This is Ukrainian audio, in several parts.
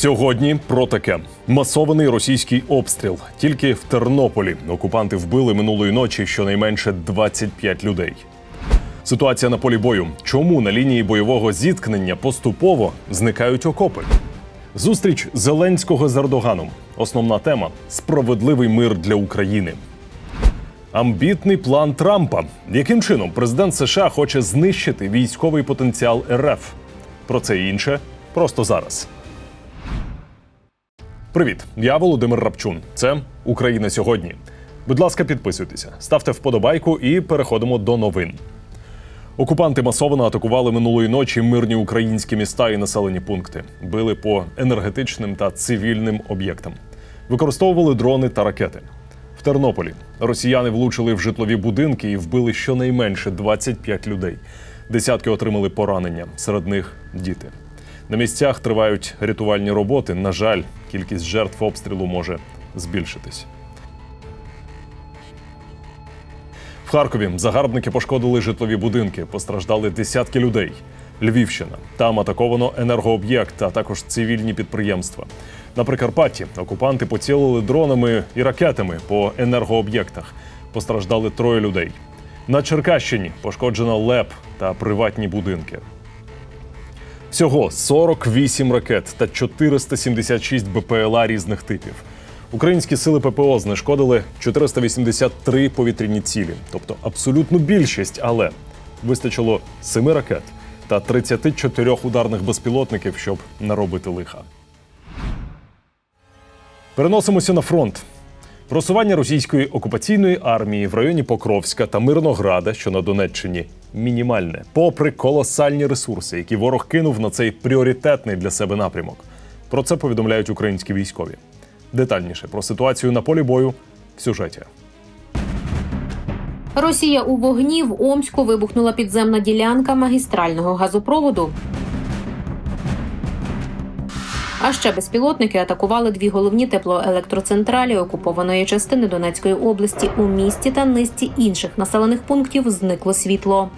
Сьогодні про таке масований російський обстріл. Тільки в Тернополі окупанти вбили минулої ночі щонайменше 25 людей. Ситуація на полі бою. Чому на лінії бойового зіткнення поступово зникають окопи? Зустріч Зеленського з Ердоганом. Основна тема справедливий мир для України. Амбітний план Трампа. Яким чином президент США хоче знищити військовий потенціал РФ? Про це і інше просто зараз. Привіт, я Володимир Рапчун. Це Україна сьогодні. Будь ласка, підписуйтеся, ставте вподобайку і переходимо до новин. Окупанти масово атакували минулої ночі мирні українські міста і населені пункти, били по енергетичним та цивільним об'єктам, використовували дрони та ракети. В Тернополі росіяни влучили в житлові будинки і вбили щонайменше 25 людей. Десятки отримали поранення, серед них діти. На місцях тривають рятувальні роботи. На жаль, кількість жертв обстрілу може збільшитись. В Харкові загарбники пошкодили житлові будинки, постраждали десятки людей. Львівщина. Там атаковано енергооб'єкт, а також цивільні підприємства. На Прикарпатті окупанти поцілили дронами і ракетами по енергооб'єктах. Постраждали троє людей. На Черкащині пошкоджено ЛЕП та приватні будинки. Всього 48 ракет та 476 БПЛА різних типів. Українські сили ППО знешкодили 483 повітряні цілі, тобто абсолютну більшість, але вистачило 7 ракет та 34 ударних безпілотників, щоб наробити лиха. Переносимося на фронт. Просування російської окупаційної армії в районі Покровська та Мирнограда, що на Донеччині, мінімальне, попри колосальні ресурси, які ворог кинув на цей пріоритетний для себе напрямок. Про це повідомляють українські військові. Детальніше про ситуацію на полі бою в сюжеті. Росія у вогні в Омську вибухнула підземна ділянка магістрального газопроводу. А ще безпілотники атакували дві головні теплоелектроцентралі окупованої частини Донецької області. У місті та низці інших населених пунктів зникло світло.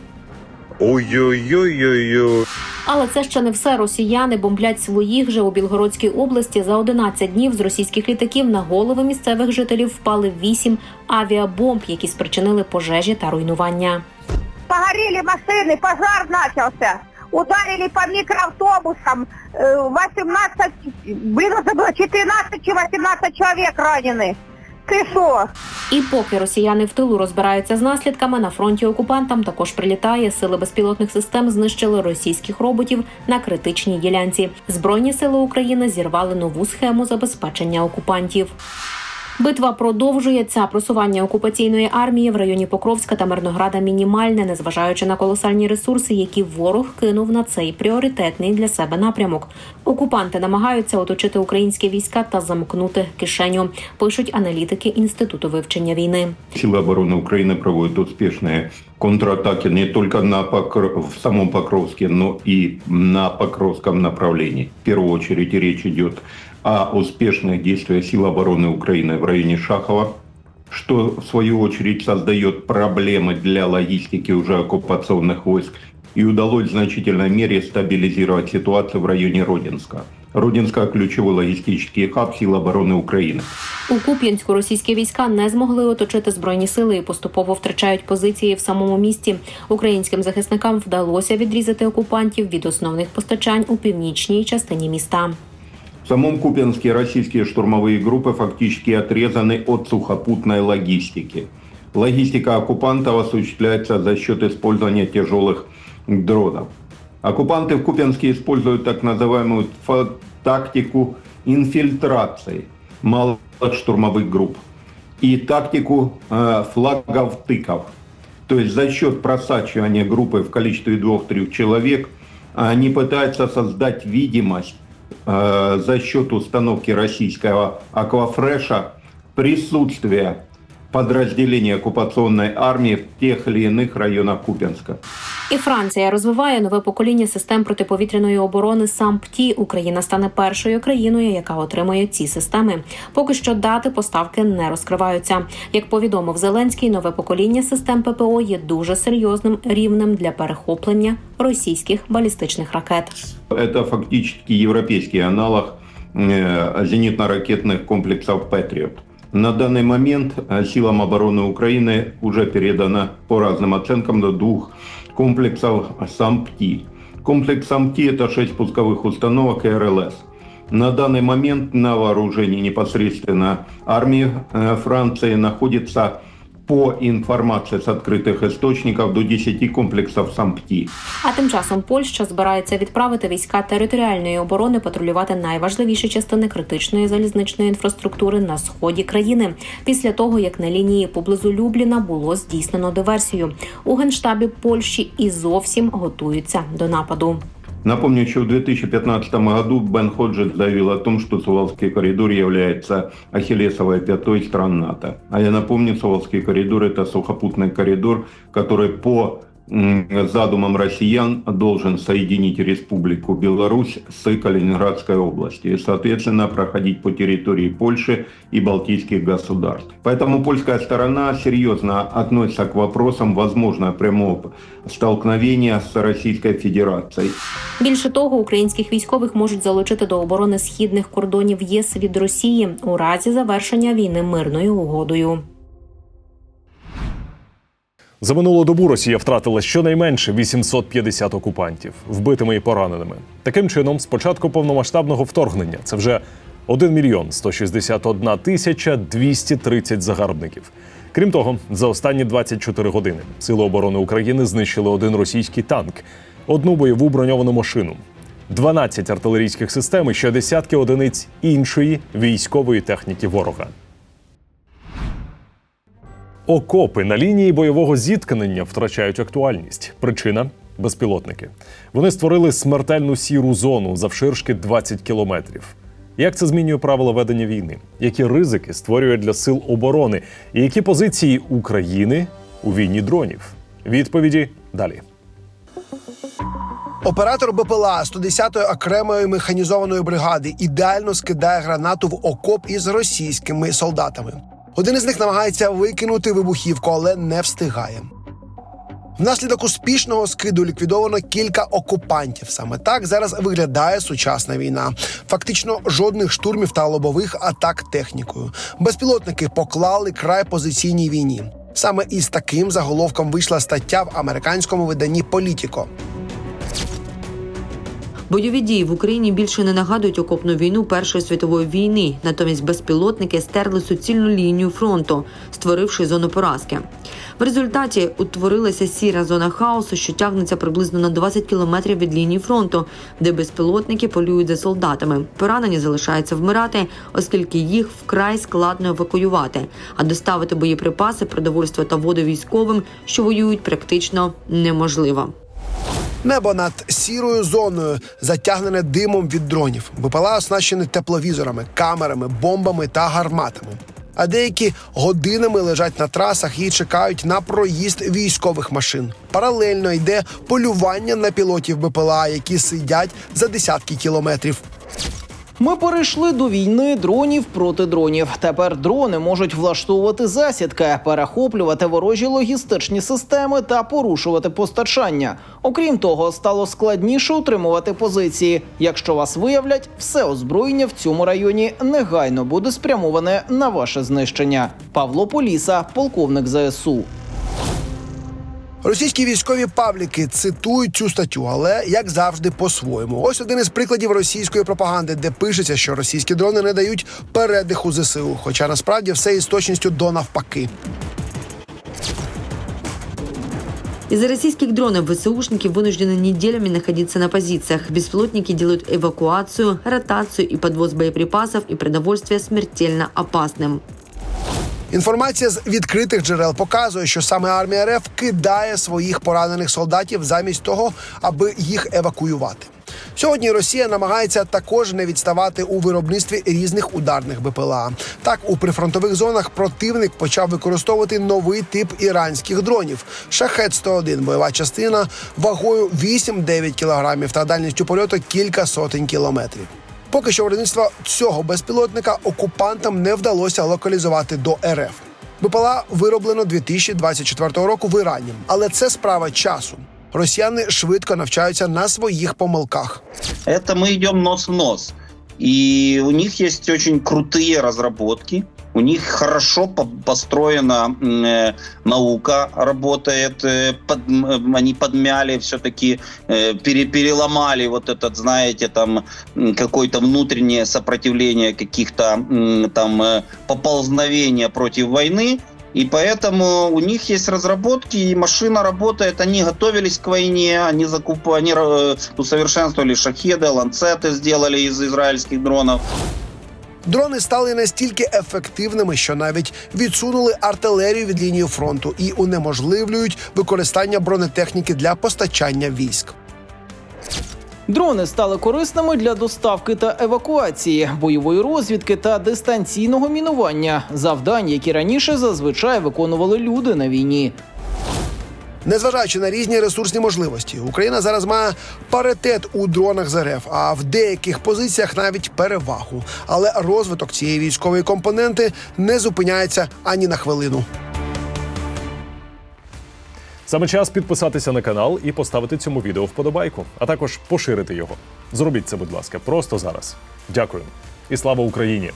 Ой-ой-ой-ой-ой. Але це ще не все. Росіяни бомблять своїх же у Білгородській області. За 11 днів з російських літаків на голови місцевих жителів впали вісім авіабомб, які спричинили пожежі та руйнування. Погорели машины, пожар начался Ударили по микроавтобусам. Э, 18, блин, это было 14 чи 18 человек ранены. Ты что? І поки росіяни в тилу розбираються з наслідками, на фронті окупантам також прилітає. Сили безпілотних систем знищили російських роботів на критичній ділянці. Збройні сили України зірвали нову схему забезпечення окупантів. Битва продовжується. Просування окупаційної армії в районі Покровська та Мирнограда мінімальне, незважаючи на колосальні ресурси, які ворог кинув на цей пріоритетний для себе напрямок. Окупанти намагаються оточити українські війська та замкнути кишеню. Пишуть аналітики інституту вивчення війни. Силы обороны Украины проводят успешные контратаки не только на Покр- в самом Покровске, но и на Покровском направлении. В первую очередь речь идет о успешных действиях сил обороны Украины в районе Шахова, что в свою очередь создает проблемы для логистики уже оккупационных войск и удалось в значительной мере стабилизировать ситуацию в районе Родинска. Родинска – ключевой логистический хаб сил обороны Украины. У Куп'янську російські війська не змогли оточити збройні сили і поступово втрачають позиції в самому місті. Українським захисникам вдалося відрізати окупантів від основних постачань у північній частині міста. Самом Купянске российские штурмовые группы фактически отрезаны от сухопутной логистики. Логистика оккупантов осуществляется за счет использования тяжелых дронов. Оккупанты в Купянске используют так называемую тактику инфильтрации малых штурмовых групп и тактику э, флагов-тыков. То есть за счет просачивания группы в количестве двух-трех человек они пытаются создать видимость э, за счет установки российского аквафреша присутствия подразделений оккупационной армии в тех или иных районах Купянска. І Франція розвиває нове покоління систем протиповітряної оборони САМПТІ. Україна стане першою країною, яка отримує ці системи. Поки що дати поставки не розкриваються. Як повідомив Зеленський, нове покоління систем ППО є дуже серйозним рівнем для перехоплення російських балістичних ракет. Это фактически европейский аналог э, зенитно-ракетных комплексов «Патриот». На данный момент э, силам обороны Украины уже передано по разным оценкам до двух комплексов САМПТИ. Комплекс САМПТИ – это шесть пусковых установок и РЛС. На данный момент на вооружении непосредственно армии э, Франции находится по информации с открытых источников до 10 комплексов САМПТИ. А тим часом Польща збирається відправити війська територіальної оборони патрулювати найважливіші частини критичної залізничної інфраструктури на сході країни після того, як на лінії поблизу Любліна було здійснено диверсію. У генштабі Польщі і зовсім готуються до нападу. Напомню, что в 2015 году Бен Ходжет заявил о том, что Сувалский коридор является ахиллесовой пятой стран НАТО. А я напомню, Сувалский коридор – это сухопутный коридор, который по м, задумам россиян должен соединить Республику Беларусь с Калининградской областью и, соответственно, проходить по территории Польши и Балтийских государств. Поэтому польская сторона серьезно относится к вопросам возможного прямого столкновения с Российской Федерацией. Більше того, українських військових можуть залучити до оборони східних кордонів ЄС від Росії у разі завершення війни мирною угодою. За минулу добу Росія втратила щонайменше 850 окупантів, вбитими і пораненими. Таким чином, з початку повномасштабного вторгнення це вже 1 мільйон 161 тисяча 230 загарбників. Крім того, за останні 24 години Сили оборони України знищили один російський танк, одну бойову броньовану машину, 12 артилерійських систем і ще десятки одиниць іншої військової техніки ворога. Окопи на лінії бойового зіткнення втрачають актуальність. Причина безпілотники. Вони створили смертельну сіру зону завширшки 20 кілометрів. Як це змінює правила ведення війни? Які ризики створює для сил оборони? І які позиції України у війні дронів? Відповіді далі. Оператор БПЛА 110-ї окремої механізованої бригади ідеально скидає гранату в окоп із російськими солдатами. Один із них намагається викинути вибухівку, але не встигає. Внаслідок успішного скиду ліквідовано кілька окупантів. Саме так зараз виглядає сучасна війна. Фактично жодних штурмів та лобових атак технікою. Безпілотники поклали край позиційній війні. Саме із таким заголовком вийшла стаття в американському виданні Політіко. Бойові дії в Україні більше не нагадують окопну війну Першої світової війни. Натомість безпілотники стерли суцільну лінію фронту, створивши зону поразки. В результаті утворилася сіра зона хаосу, що тягнеться приблизно на 20 кілометрів від лінії фронту, де безпілотники полюють за солдатами. Поранені залишаються вмирати, оскільки їх вкрай складно евакуювати, а доставити боєприпаси, продовольство та воду військовим, що воюють, практично неможливо. Небо над сірою зоною затягнене димом від дронів. БПЛА оснащені тепловізорами, камерами, бомбами та гарматами. А деякі годинами лежать на трасах і чекають на проїзд військових машин. Паралельно йде полювання на пілотів БПЛА, які сидять за десятки кілометрів. Ми перейшли до війни дронів проти дронів. Тепер дрони можуть влаштовувати засідки, перехоплювати ворожі логістичні системи та порушувати постачання. Окрім того, стало складніше утримувати позиції. Якщо вас виявлять, все озброєння в цьому районі негайно буде спрямоване на ваше знищення. Павло Поліса, полковник ЗСУ. Російські військові пабліки цитують цю статтю, але як завжди, по-своєму. Ось один із прикладів російської пропаганди, де пишеться, що російські дрони не дають передиху ЗСУ. Хоча насправді все із точністю до навпаки. Из-за российских дронов ВСУшники вынуждены неделями находиться на позициях. Беспилотники делают эвакуацию, ротацию и подвоз боеприпасов и продовольствия смертельно опасным. Інформація з відкритих джерел показує, що саме армія РФ кидає своїх поранених солдатів замість того, аби їх евакуювати. Сьогодні Росія намагається також не відставати у виробництві різних ударних БПЛА. Так, у прифронтових зонах противник почав використовувати новий тип іранських дронів шахет 101 бойова частина вагою 8-9 кілограмів та дальністю польоту кілька сотень кілометрів. Поки що виробництво цього безпілотника окупантам не вдалося локалізувати до РФ. БПЛА вироблено 2024 року в Ірані, але це справа часу. Росіяни швидко навчаються на своїх помилках. это мы идем нос в нос. И у них есть очень крутые разработки. У них хорошо по- построена э, наука, работает. э, под- м, они подмяли все-таки, пере- переломали вот этот, знаете, там какое-то внутреннее сопротивление каких-то м, там э, поползновения против войны. И поэтому у них есть разработки, и машина работает. Они готовились к войне, они закуп... они э, усовершенствовали шахеды, ланцеты сделали из израильских дронов. Дрони стали настільки ефективними, що навіть відсунули артилерію від лінії фронту і унеможливлюють використання бронетехніки для постачання військ. Дрони стали корисними для доставки та евакуації, бойової розвідки та дистанційного мінування завдань, які раніше зазвичай виконували люди на війні. Незважаючи на різні ресурсні можливості, Україна зараз має паритет у дронах з РФ, а в деяких позиціях навіть перевагу. Але розвиток цієї військової компоненти не зупиняється ані на хвилину. Саме час підписатися на канал і поставити цьому відео вподобайку, а також поширити його. Зробіть це, будь ласка, просто зараз. Дякую. І слава Україні!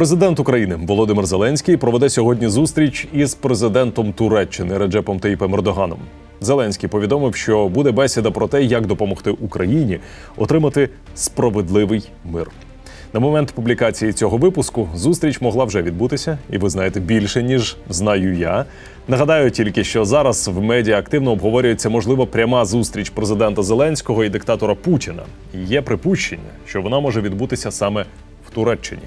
Президент України Володимир Зеленський проведе сьогодні зустріч із президентом Туреччини Реджепом Таїпом Ердоганом. Зеленський повідомив, що буде бесіда про те, як допомогти Україні отримати справедливий мир. На момент публікації цього випуску зустріч могла вже відбутися, і ви знаєте більше ніж знаю я. Нагадаю тільки, що зараз в медіа активно обговорюється можливо пряма зустріч президента Зеленського і диктатора Путіна. Є припущення, що вона може відбутися саме в Туреччині.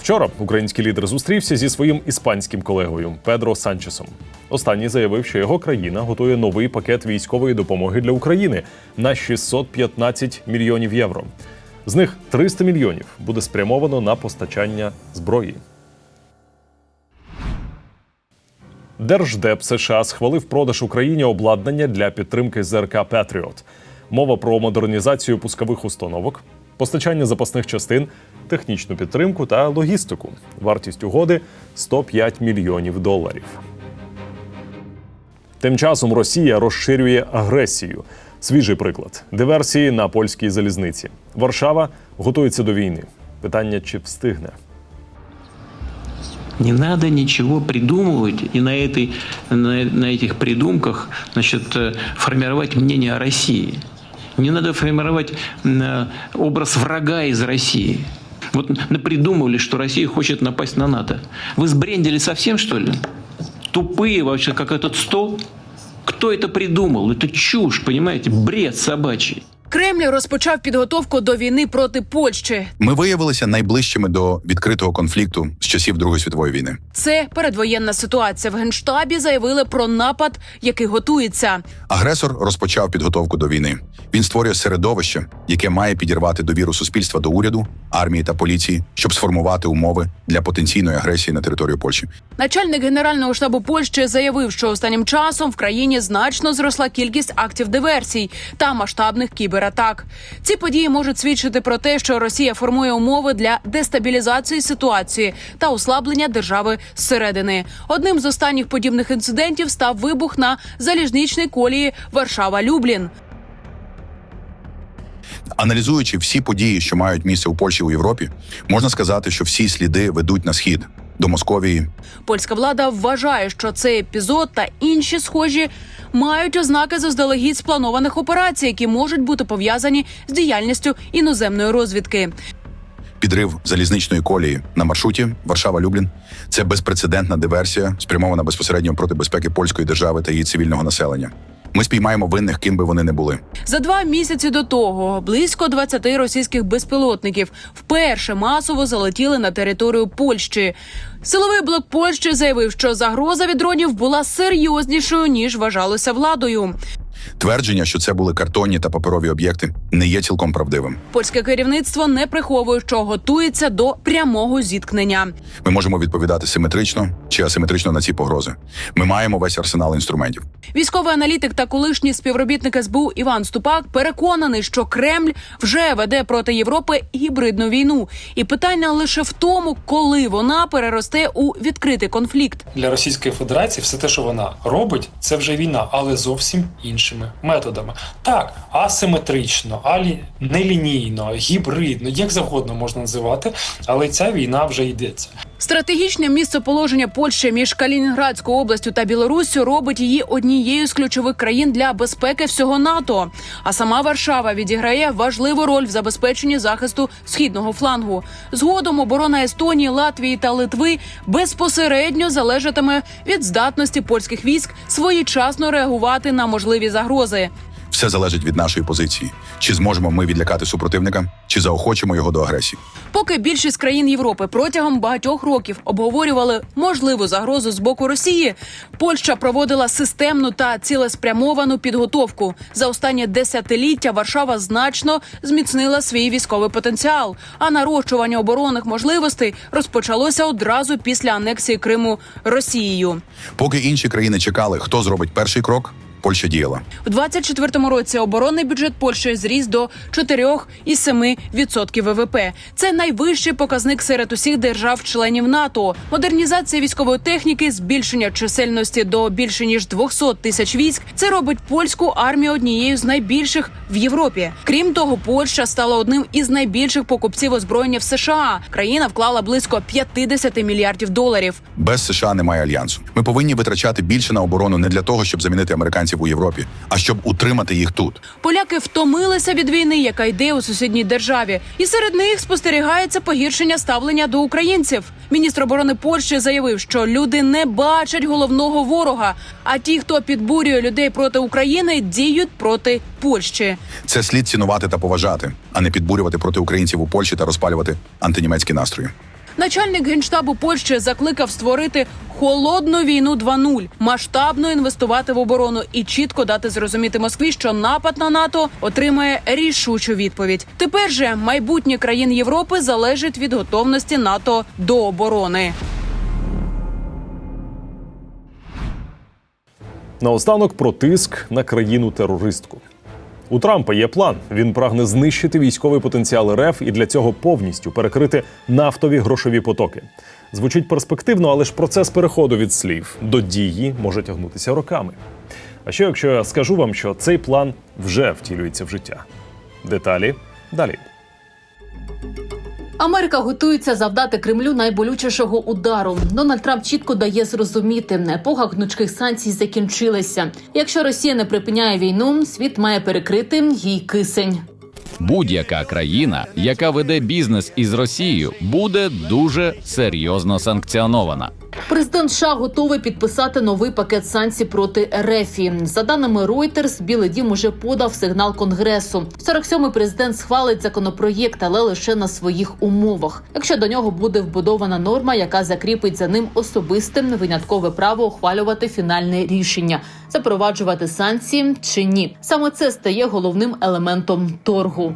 Вчора український лідер зустрівся зі своїм іспанським колегою Педро Санчесом. Останній заявив, що його країна готує новий пакет військової допомоги для України на 615 мільйонів євро. З них 300 мільйонів буде спрямовано на постачання зброї. Держдеп США схвалив продаж Україні обладнання для підтримки ЗРК Петріот. Мова про модернізацію пускових установок, постачання запасних частин, технічну підтримку та логістику. Вартість угоди 105 мільйонів доларів. Тим часом Росія розширює агресію. Свіжий приклад диверсії на польській залізниці. Варшава готується до війни. Питання чи встигне. Не надо ничего придумывать и на, этой, на, на этих придумках значит, э, формировать мнение о России. Не надо формировать э, образ врага из России. Вот напридумывали, что Россия хочет напасть на НАТО. Вы сбрендили совсем, что ли? Тупые вообще, как этот стол? Кто это придумал? Это чушь, понимаете? Бред собачий. Кремль розпочав підготовку до війни проти Польщі. Ми виявилися найближчими до відкритого конфлікту з часів Другої світової війни. Це передвоєнна ситуація. В генштабі заявили про напад, який готується. Агресор розпочав підготовку до війни. Він створює середовище, яке має підірвати довіру суспільства до уряду, армії та поліції, щоб сформувати умови для потенційної агресії на територію Польщі. Начальник генерального штабу Польщі заявив, що останнім часом в країні значно зросла кількість актів диверсій та масштабних кібератак. Ці події можуть свідчити про те, що Росія формує умови для дестабілізації ситуації та ослаблення держави зсередини. Одним з останніх подібних інцидентів став вибух на залізничній колії Варшава-Люблін. Аналізуючи всі події, що мають місце у Польщі у Європі, можна сказати, що всі сліди ведуть на схід до Московії, Польська влада вважає, що цей епізод та інші схожі мають ознаки заздалегідь спланованих операцій, які можуть бути пов'язані з діяльністю іноземної розвідки. підрив залізничної колії на маршруті Варшава-Люблін. Це безпрецедентна диверсія, спрямована безпосередньо проти безпеки польської держави та її цивільного населення. Ми спіймаємо винних, ким би вони не були. За два місяці до того близько 20 російських безпілотників вперше масово залетіли на територію Польщі. Силовий блок Польщі заявив, що загроза від дронів була серйознішою ніж вважалося владою. Твердження, що це були картонні та паперові об'єкти, не є цілком правдивим. Польське керівництво не приховує, що готується до прямого зіткнення. Ми можемо відповідати симетрично чи асиметрично на ці погрози. Ми маємо весь арсенал інструментів. Військовий аналітик та колишній співробітник СБУ Іван Ступак переконаний, що Кремль вже веде проти Європи гібридну війну, і питання лише в тому, коли вона переросте у відкритий конфлікт. для Російської Федерації все те, що вона робить, це вже війна, але зовсім іншими методами. Так, асиметрично, алі нелінійно, гібридно, як завгодно можна називати, але ця війна вже йдеться. Стратегічне місцеположення Польщі між Калінінградською областю та Білоруссю робить її однією з ключових країн для безпеки всього НАТО. А сама Варшава відіграє важливу роль в забезпеченні захисту східного флангу. Згодом оборона Естонії, Латвії та Литви безпосередньо залежатиме від здатності польських військ своєчасно реагувати на можливі загрози. Все залежить від нашої позиції: чи зможемо ми відлякати супротивника, чи заохочимо його до агресії. Поки більшість країн Європи протягом багатьох років обговорювали можливу загрозу з боку Росії, Польща проводила системну та цілеспрямовану підготовку. За останнє десятиліття Варшава значно зміцнила свій військовий потенціал. А нарощування оборонних можливостей розпочалося одразу після анексії Криму Росією. Поки інші країни чекали, хто зробить перший крок, Польща діяла. У 24-му році оборонний бюджет Польщі зріс до 4,7% ВВП. Це найвищий показник серед усіх держав-членів НАТО. Модернізація військової техніки, збільшення чисельності до більше ніж 200 тисяч військ. Це робить польську армію однією з найбільших в Європі. Крім того, Польща стала одним із найбільших покупців озброєння в США. Країна вклала близько 50 мільярдів доларів. Без США немає альянсу. Ми повинні витрачати більше на оборону не для того, щоб замінити американців у Європі, а щоб утримати їх тут. Поляки втомилися від війни, яка йде у сусідній державі, і серед них спостерігається погіршення ставлення до українців. Міністр оборони Польщі заявив, що люди не бачать головного ворога. А ті, хто підбурює людей проти України, діють проти Польщі. Це слід цінувати та поважати, а не підбурювати проти українців у Польщі та розпалювати антинімецькі настрої. Начальник генштабу Польщі закликав створити холодну війну 2.0, масштабно інвестувати в оборону і чітко дати зрозуміти Москві, що напад на НАТО отримає рішучу відповідь. Тепер же майбутнє країн Європи залежить від готовності НАТО до оборони. Наостанок про тиск на країну терористку. У Трампа є план. Він прагне знищити військовий потенціал РФ і для цього повністю перекрити нафтові грошові потоки. Звучить перспективно, але ж процес переходу від слів до дії може тягнутися роками. А що якщо я скажу вам, що цей план вже втілюється в життя? Деталі далі. Америка готується завдати Кремлю найболючішого удару. Дональд Трамп чітко дає зрозуміти, епоха гнучких санкцій закінчилася. Якщо Росія не припиняє війну, світ має перекрити їй кисень. Будь-яка країна, яка веде бізнес із Росією, буде дуже серйозно санкціонована. Президент США готовий підписати новий пакет санкцій проти РФ. За даними Reuters, Білий Дім уже подав сигнал Конгресу. 47-й президент схвалить законопроєкт, але лише на своїх умовах. Якщо до нього буде вбудована норма, яка закріпить за ним особисте виняткове право ухвалювати фінальне рішення, запроваджувати санкції чи ні. Саме це стає головним елементом торгу.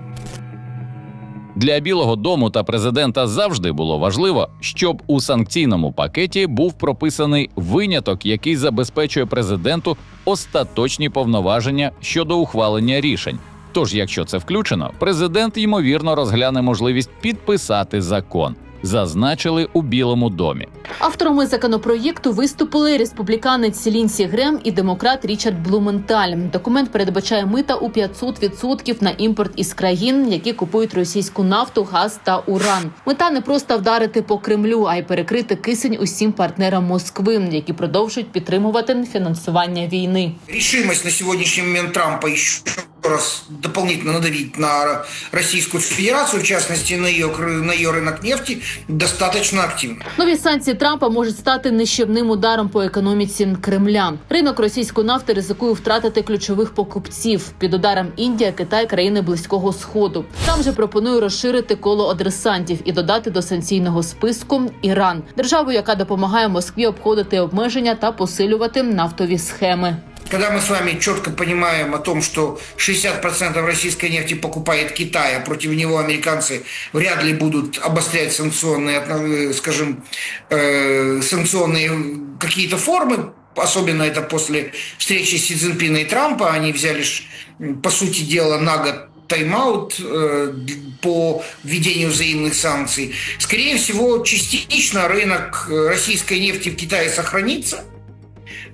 Для Білого Дому та президента завжди було важливо, щоб у санкційному пакеті був прописаний виняток, який забезпечує президенту остаточні повноваження щодо ухвалення рішень. Тож, якщо це включено, президент ймовірно розгляне можливість підписати закон. Зазначили у Білому домі. Авторами законопроєкту виступили республіканець Лінсі Грем і демократ Річард Блументаль. Документ передбачає мита у 500% на імпорт із країн, які купують російську нафту, газ та уран. Мета не просто вдарити по Кремлю, а й перекрити кисень усім партнерам Москви, які продовжують підтримувати фінансування війни. Решимость на сегодняшний момент Трампа еще раз дополнительно надавить на Российскую Федерацию, в частности на ее, на ее рынок нефти, достаточно активна. Нові санкції Трампа можуть стати нищівним ударом по економіці Кремля. Ринок російської нафти ризикує втратити ключових покупців під ударом Індія, Китай, країни близького сходу. Трамп же пропонує розширити коло адресантів і додати до санкційного списку Іран, державу, яка допомагає Москві обходити обмеження та посилювати нафтові схеми. Когда мы с вами четко понимаем о том, что 60% российской нефти покупает Китай, а против него американцы вряд ли будут обострять санкционные, э, скажем, э, санкционные какие-то формы, особенно это после встречи Си Цзиньпина и Трампа, они взяли, по сути дела, на год тайм-аут э, по введению взаимных санкций. Скорее всего, частично рынок э, российской нефти в Китае сохранится.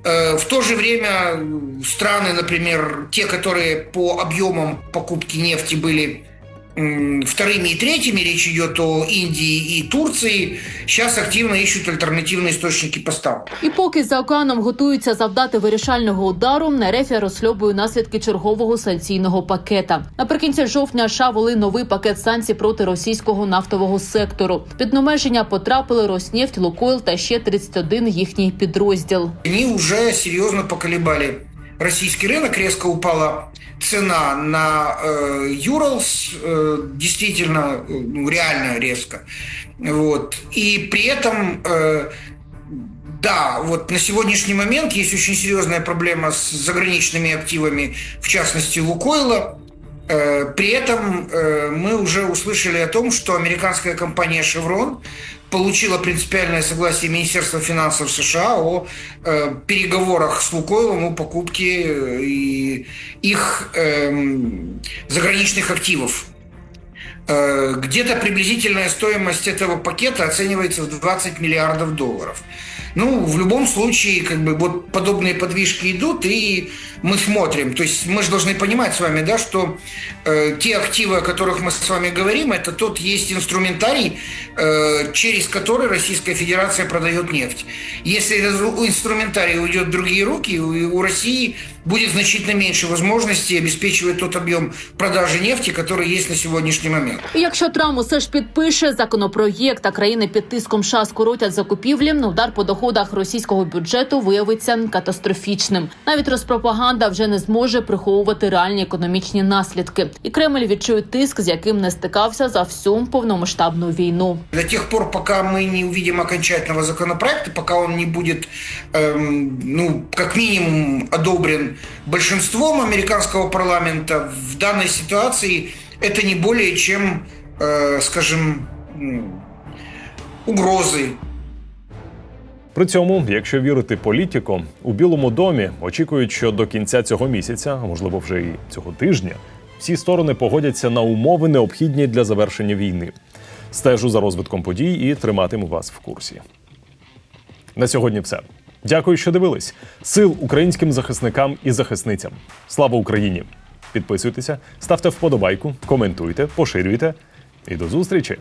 Э, В то же время м, страны, например, те, которые по объемам покупки нефти были м, вторыми и третьими, речь идет о Индии и Турции, сейчас активно ищут альтернативные источники поставок. І поки за океаном готуються завдати вирішального удару, Нерефія розсльобує наслідки чергового санкційного пакета. Наприкінці жовтня США вели новий пакет санкцій проти російського нафтового сектору. Під обмеження потрапили Роснефть, Лукойл та ще 31 їхній підрозділ. Они уже серьезно поколебали российский рынок, резко упала цена на э, Уралс, э, действительно, э, ну, реально резко. Вот. И при этом, э, да, вот на сегодняшний момент есть очень серьезная проблема с заграничными активами, в частности Лукойла. Э, При этом э, мы уже услышали о том, что американская компания Chevron получила принципиальное согласие Министерства финансов США о э, переговорах с Лукойлом о покупке э, и их эм, заграничных активов. Э, Где-то приблизительная стоимость этого пакета оценивается в 20 миллиардов долларов. Ну, в любом случае, как бы вот подобные подвижки идут, и мы смотрим. То есть мы же должны понимать с вами, да, что э, те активы, о которых мы с вами говорим, это тот есть инструментарий, э, через который Российская Федерация продает нефть. Если этот инструментарий уйдет в другие руки, у, у России будет значительно меньше возможностей обеспечивать тот объем продажи нефти, который есть на сегодняшний момент. І якщо Трамп усе ж підпише законопроєкт, а країни під тиском США скоротять закупівлі, удар по доходах російського бюджету виявиться катастрофічним. Навіть розпропаганда вже не зможе приховувати реальні економічні наслідки, і Кремль відчує тиск, з яким не стикався за всю повномасштабну війну. До тех пор, пока мы не увидим окончательного законопроекта, пока он не будет, эм, ну, как минимум, одобрен большинством американского парламента, в данной ситуации это не более чем, э, скажем, м, угрозы При цьому, якщо вірити політико, у Білому домі очікують, що до кінця цього місяця, а можливо вже і цього тижня, всі сторони погодяться на умови, необхідні для завершення війни. Стежу за розвитком подій і триматиму вас в курсі. На сьогодні все. Дякую, що дивились. Сил українським захисникам і захисницям. Слава Україні! Підписуйтеся, ставте вподобайку, коментуйте, поширюйте і до зустрічі!